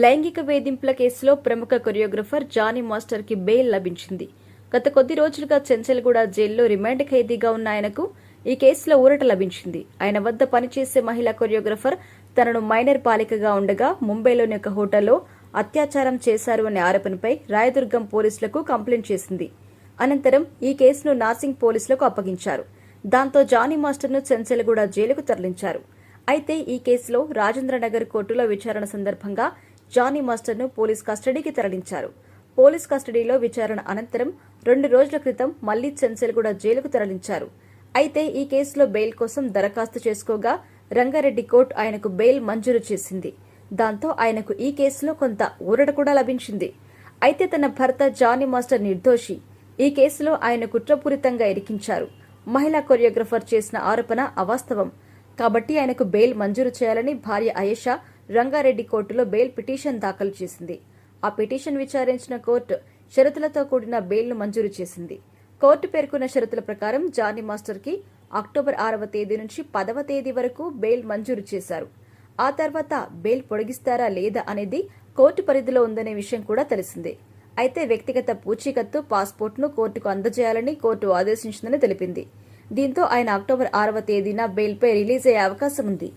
లైంగిక వేధింపుల కేసులో ప్రముఖ కొరియోగ్రఫర్ జానీ మాస్టర్కి బెయిల్ లభించింది. గత కొద్ది రోజులుగా చెంచల్గూడ జైల్లో రిమాండ్ ఖైదీగా ఉన్న ఆయనకు ఈ కేసులో ఊరట లభించింది. ఆయన వద్ద పనిచేసే మహిళా కొరియోగ్రఫర్ తనను మైనర్ బాలికగా ఉండగా ముంబైలోని ఒక హోటల్లో అత్యాచారం చేశారు అనే ఆరోపణపై రాయదుర్గం పోలీసులకు కంప్లైంట్ చేసింది. అనంతరం ఈ కేసును నార్సింగ్ పోలీసులకు అప్పగించారు. దాంతో జానీ మాస్టర్ను చెంచల్గూడ జైలుకు తరలించారు. అయితే ఈ కేసులో రాజేంద్రనగర్ కోర్టులో విచారణ సందర్భంగా జానీ మాస్టర్ను పోలీస్ కస్టడీకి తరలించారు. పోలీస్ కస్టడీలో విచారణ అనంతరం రెండు రోజుల క్రితం మళ్ళీ చెంచల్గూడ జైలుకు తరలించారు. అయితే ఈ కేసులో బెయిల్ కోసం దరఖాస్తు చేసుకోగా రంగారెడ్డి కోర్టు ఆయనకు బెయిల్ మంజూరు చేసింది. దాంతో ఆయనకు ఈ కేసులో కొంత ఊరట కూడా లభించింది. అయితే తన భర్త జానీ మాస్టర్ నిర్దోషి. ఈ కేసులో ఆయన కుట్రపూరితంగా ఇరికించారు. మహిళా కొరియోగ్రఫర్ చేసిన ఆరోపణ అవాస్తవం. కాబట్టి ఆయనకు బెయిల్ మంజూరు చేయాలని భార్య అయేషా రంగారెడ్డి కోర్టులో బెయిల్ పిటిషన్ దాఖలు చేసింది. ఆ పిటిషన్ విచారించిన కోర్టు షరతులతో కూడిన బెయిల్ను మంజూరు చేసింది. కోర్టు పేర్కొన్న షరతుల ప్రకారం జానీ మాస్టర్కి అక్టోబర్ ఆరవ తేదీ నుంచి పదవ తేదీ వరకు బెయిల్ మంజూరు చేశారు. ఆ తర్వాత బెయిల్ పొడిగిస్తారా లేదా అనేది కోర్టు పరిధిలో ఉందనే విషయం కూడా తెలిసిందే. అయితే వ్యక్తిగత పూచీకత్తు పాస్పోర్ట్ను కోర్టుకు అందజేయాలని కోర్టు ఆదేశించిందని తెలిపింది. దీంతో ఆయన అక్టోబర్ ఆరవ తేదీన బెయిల్పై రిలీజ్ అయ్యే అవకాశం ఉంది.